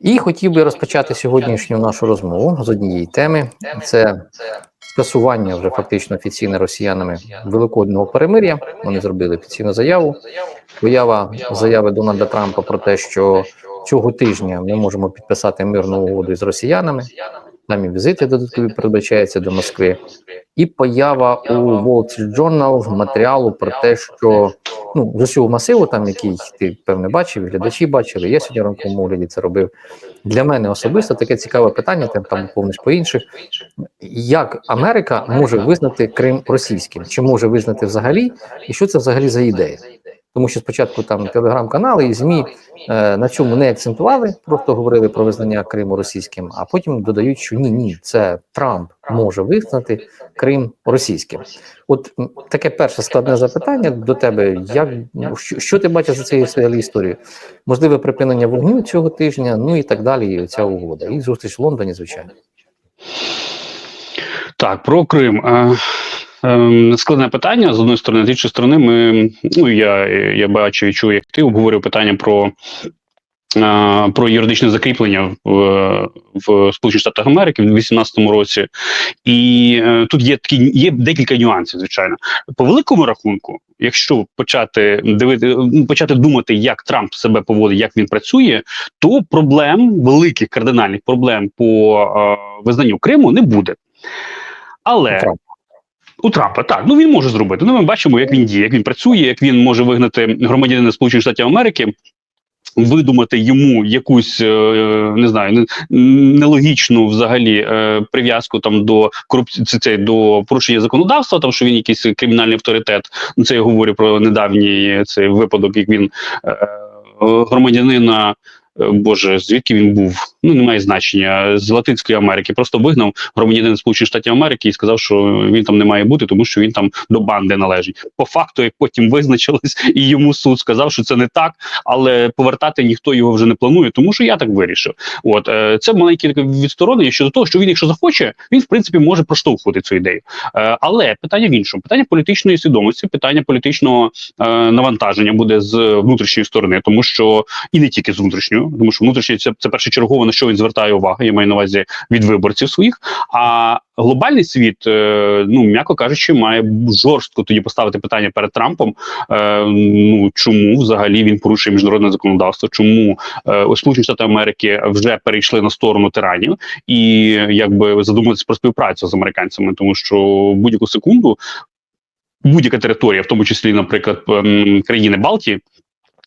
І хотів би розпочати сьогоднішню нашу розмову з однієї теми: це скасування вже фактично офіційно росіянами великодного перемир'я. Вони зробили офіційну заяву. Поява заяви Дональда Трампа про те, що цього тижня ми можемо підписати мирну угоду з росіянами. Там і візити додаткові передбачаються до Москви, і поява у Wall Street Journal матеріалу про те, що ну з усього масиву, там який ти певне бачив, глядачі бачили. Я сьогодні ранковому огляді це робив. Для мене особисто таке цікаве питання. Ти там повниш по інших. Як Америка може визнати Крим російським? Чи може визнати взагалі? І що це взагалі за ідея? Тому що спочатку там телеграм-канали і ЗМІ е, на цьому не акцентували, просто говорили про визнання Криму російським, а потім додають, що ні, ні, це Трамп може визнати Крим російським. От таке перше складне запитання до тебе: як ну, що, що ти бачиш за цією взагалі історією? Можливе припинення вогню цього тижня, ну і так далі. І ця угода, і зустріч в Лондоні, звичайно. Так, про Крим. Е, е, складне питання з одної сторони, з іншої сторони, ми ну я, я бачу і чую, як ти обговорив питання про. е, Про юридичне закріплення в, в Сполучених Штатах Америки в 2018 році, і е, тут є такі є декілька нюансів. Звичайно, по великому рахунку, якщо почати дивити, ну, почати думати, як Трамп себе поводить, як він працює, то проблем великих кардинальних проблем по е, визнанню Криму не буде. Але Трамп. У Трампа так, ну він може зробити. Ну, ми бачимо, як він діє, як він працює, як він може вигнати громадянина Сполучених Штатів Америки. Видумати йому якусь е, не знаю, нелогічну взагалі е, прив'язку там до корупції, до порушення законодавства, там що він якийсь кримінальний авторитет. Ну це я говорю про недавній цей випадок, як він е, громадянина. Е, Боже, звідки він був? Ну немає значення з Латинської Америки. Просто вигнав громадянин Сполучених Штатів Америки і сказав, що він там не має бути, тому що він там до банди належить. По факту, як потім визначилось, і йому суд сказав, що це не так, але повертати ніхто його вже не планує, тому що я так вирішив. От е, це маленьке таке відсторонення щодо того, що він, якщо захоче, він в принципі може проштовхувати цю ідею. Е, але питання в іншому: питання політичної свідомості, питання політичного навантаження буде з внутрішньої сторони, тому що і не тільки з внутрішньої, тому що внутрішньої це, це першочергово на що він звертає увагу. Я маю на увазі від виборців своїх. А глобальний світ, е, ну м'яко кажучи, має жорстко тоді поставити питання перед Трампом. Е, ну чому взагалі він порушує міжнародне законодавство? Чому е, Сполучені Штати Америки вже перейшли на сторону тиранів і якби задуматися про співпрацю з американцями, тому що будь-яку секунду. Будь-яка територія, в тому числі, наприклад, країни Балтії,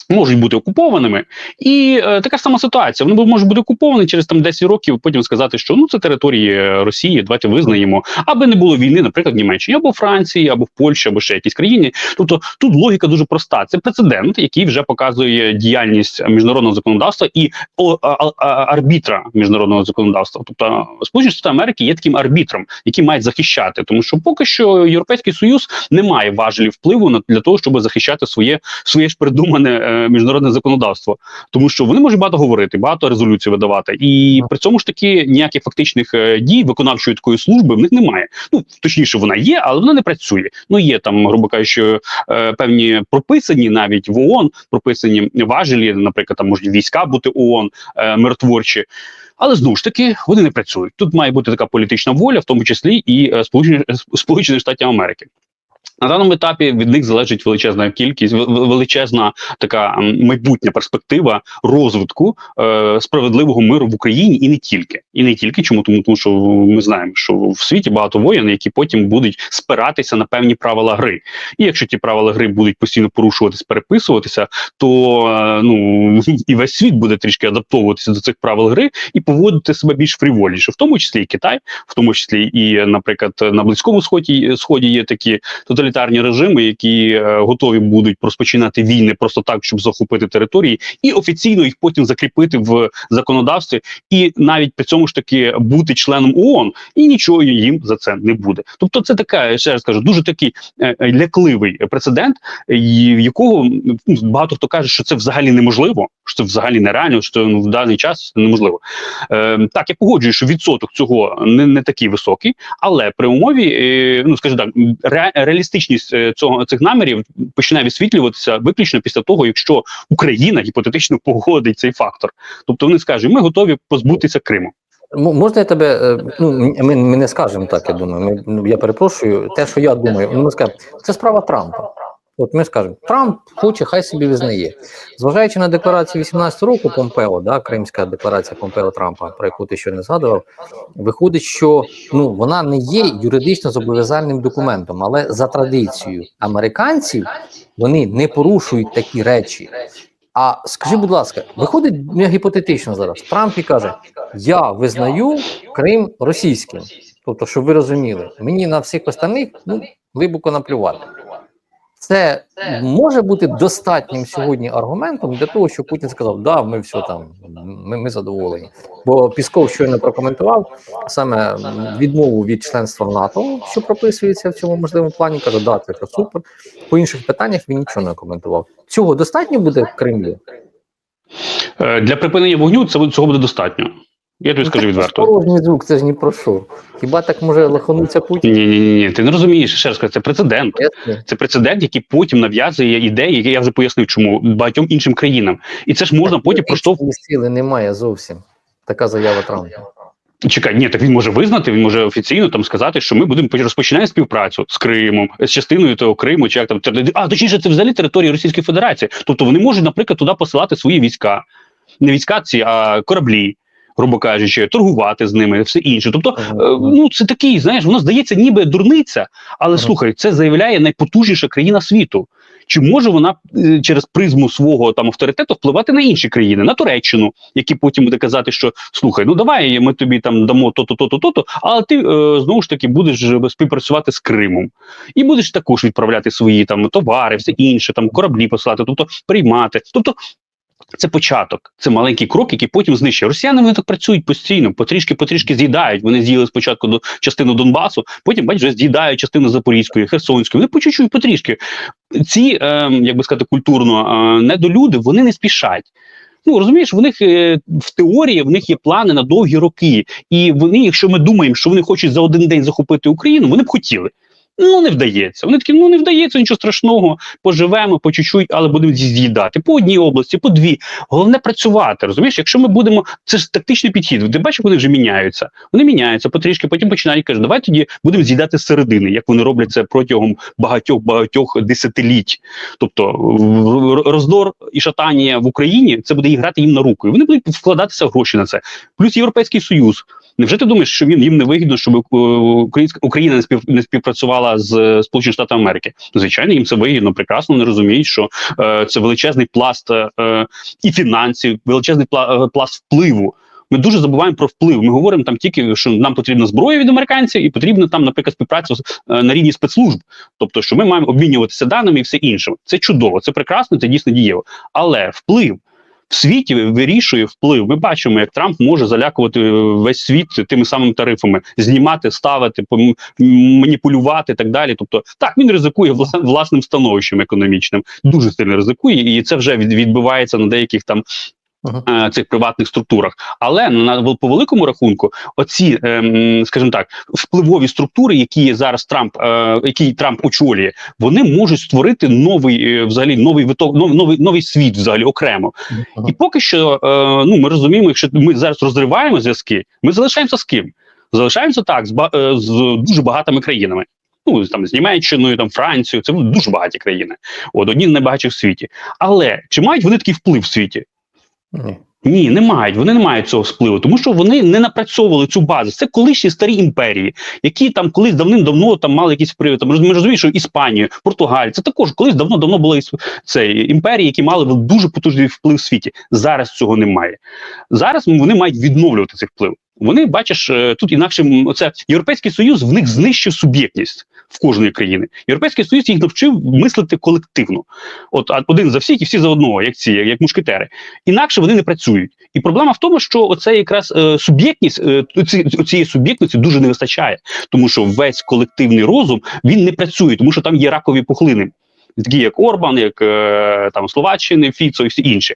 можуть бути окупованими, і е, така сама ситуація. Вони можуть бути окуповані через там 10 років, потім сказати, що ну це території Росії, давайте визнаємо, аби не було війни, наприклад, в Німеччині або Франції, або в Польщі, або ще якійсь країні. Тобто тут логіка дуже проста. Це прецедент, який вже показує діяльність міжнародного законодавства і о, а, а, арбітра міжнародного законодавства. Тобто Сполучені Штати Америки є таким арбітром, який мають захищати, тому що поки що Європейський Союз не має важелів впливу на для того, щоб захищати своє своє ж придумане е, міжнародне законодавство, тому що вони можуть багато говорити, багато резолюцій видавати, і при цьому ж таки ніяких фактичних е, дій виконавчої такої служби в них немає. Ну точніше, вона є, але вона не працює. Ну є там, грубо кажучи, е, певні прописані навіть в ООН, прописані важелі, наприклад, там можуть війська бути ООН е, миротворчі. Але знову ж таки вони не працюють. Тут має бути така політична воля, в тому числі і Сполучених Сполучених Штатів Америки. На даному етапі від них залежить величезна кількість, ве- ве- величезна така майбутня перспектива розвитку е, справедливого миру в Україні і не тільки. І не тільки чому, тому, тому що ми знаємо, що в світі багато воєн, які потім будуть спиратися на певні правила гри. І якщо ті правила гри будуть постійно порушуватись, переписуватися, то е, ну і весь світ буде трішки адаптовуватися до цих правил гри і поводити себе більш фрівольніше, в тому числі і Китай, в тому числі і, наприклад, на близькому сході сході є такі тоталітарні режими, які е, готові будуть розпочинати війни просто так, щоб захопити території, і офіційно їх потім закріпити в законодавстві, і навіть при цьому ж таки бути членом ООН, і нічого їм за це не буде. Тобто, це така ще раз кажу, дуже такий е, е, лякливий прецедент, якого ну, багато хто каже, що це взагалі неможливо, що це взагалі нереально, що ну, в даний час неможливо. Е, так, я погоджую, що відсоток цього не, не такий високий, але при умові, ну скажімо так, ре, реалістичний реалістичність е, цього цих намірів починає висвітлюватися виключно після того, якщо Україна гіпотетично погодить цей фактор. Тобто вони скажуть, ми готові позбутися Криму. Можна я тебе, е, ну ми, ми не скажемо так, я думаю. Ми, ну, я перепрошую, те, що я думаю, ну, ми скажемо, це справа Трампа. От ми скажемо, Трамп хоче, хай собі визнає. Зважаючи на декларацію 18 року Помпео, да, Кримська декларація Помпео Трампа, про яку ти ще не згадував, виходить, що ну вона не є юридично зобов'язальним документом, але за традицією американців вони не порушують такі речі. А скажи, будь ласка, виходить ну, гіпотетично зараз. Трамп і каже: Я визнаю Крим російським. Тобто, щоб ви розуміли, мені на всіх остальних ну, глибоко наплювати. Це може бути достатнім сьогодні аргументом для того, щоб Путін сказав, да, ми все там, ми, ми задоволені. Бо Пісков щойно прокоментував саме відмову від членства в НАТО, що прописується в цьому можливому плані. Каже, да, це супер. По інших питаннях він нічого не коментував. Цього достатньо буде Кремлю? Е, Для припинення вогню це цього буде достатньо. Я тобі скажу Ну, відверто. Порожній звук, це ж ні про що. Хіба так може лохануться Путін? Ні, ні, ні, ні. Ти не розумієш, ще раз кажу, це прецедент. Це прецедент, який потім нав'язує ідеї, які я вже пояснив, чому багатьом іншим країнам. І це ж можна потім проштовхувати. Політичної сили немає зовсім. Така заява Трампа. Чекай, ні, так він може визнати, він може офіційно там сказати, що ми будемо розпочинаємо співпрацю з Кримом, з частиною того Криму, чи як там а точніше, це взагалі територія Російської Федерації. Тобто вони можуть, наприклад, туди посилати свої війська, не війська ці, а кораблі, грубо кажучи, торгувати з ними, все інше. Тобто, е, ну це такий, знаєш, воно здається, ніби дурниця, але Ага. слухай, це заявляє найпотужніша країна світу. Чи може вона е, через призму свого там авторитету впливати на інші країни, на Туреччину, які потім буде казати, що слухай, ну давай ми тобі там дамо то-то, то-то, то-то, але ти е, знову ж таки будеш е, співпрацювати з Кримом і будеш також відправляти свої там товари, все інше, там кораблі посилати, тобто приймати. Тобто це початок, це маленький крок, який потім знищує. Росіяни вони так працюють постійно, потрішки, потрішки з'їдають. Вони з'їли спочатку до частину Донбасу, потім бачиш, вже з'їдають частину Запорізької, Херсонської. Вони по чуть-чуть, потрішки. Ці, е, як би сказати, культурно е, недолюди, вони не спішать. Ну розумієш, в них е, в теорії в них є плани на довгі роки, і вони, якщо ми думаємо, що вони хочуть за один день захопити Україну, вони б хотіли. Ну не вдається. Вони такі, ну не вдається, нічого страшного. Поживемо по чуть-чуть, але будемо з'їдати по одній області, по дві. Головне працювати. Розумієш, якщо ми будемо, це ж тактичний підхід. Ти бачиш, вони вже міняються. Вони міняються потрішки, потім починають кажуть, давай тоді будемо з'їдати з середини, як вони роблять це протягом багатьох багатьох десятиліть. Тобто роздор і шатання в Україні це буде грати їм на руку. І вони будуть вкладатися гроші на це. Плюс Європейський Союз. Невже ти думаєш, що він їм не вигідно, щоб е, українська Україна не спів не співпрацювала з е, Сполученими Штатами Америки? Звичайно, їм це вигідно. Прекрасно вони розуміють, що е, це величезний пласт е, і фінансів, величезний пла, е, пласт впливу. Ми дуже забуваємо про вплив. Ми говоримо там тільки, що нам потрібна зброя від американців, і потрібна там, наприклад, співпраця на рівні спецслужб. Тобто, що ми маємо обмінюватися даними і все інше. Це чудово, це прекрасно, це дійсно дієво. Але вплив в світі вирішує вплив. Ми бачимо, як Трамп може залякувати е, весь світ тими самими тарифами, знімати, ставити, маніпулювати і так далі. Тобто, так він ризикує вла- власним становищем економічним, дуже сильно ризикує, і це вже відбувається на деяких там. Ага. е, Цих приватних структурах, але на по великому рахунку, оці, ем, скажімо так, впливові структури, які є зараз Трамп, е, які Трамп очолює, вони можуть створити новий, е, взагалі новий виток, новий, новий, новий світ, взагалі окремо. І поки що, е, ну ми розуміємо, якщо ми зараз розриваємо зв'язки, ми залишаємося з ким? Залишаємося так з, ба- е, з дуже багатими країнами. Ну там з Німеччиною, там Францією, це дуже багаті країни. От одні з найбагатших в світі. Але чи мають вони такий вплив в світі? Ні. Ні, не мають. Вони не мають цього впливу, тому що вони не напрацьовували цю базу. Це колишні старі імперії, які там колись давним-давно там мали якісь впливи. Там ми розуміємо, що Іспанію, Португалія, це також колись давно-давно були це імперії, які мали дуже потужний вплив в світі. Зараз цього немає. Зараз вони мають відновлювати цей вплив. Вони бачиш е, тут інакше м, оце європейський союз в них знищив суб'єктність в кожної країни. Європейський союз їх навчив мислити колективно. От один за всіх і всі за одного, як ці, як мушкетери. Інакше вони не працюють. І проблема в тому, що оце якраз е, суб'єктність е, цієї суб'єктності дуже не вистачає, тому що весь колективний розум він не працює, тому що там є ракові пухлини, такі як Орбан, як там Словаччини, Фіцо і всі інші.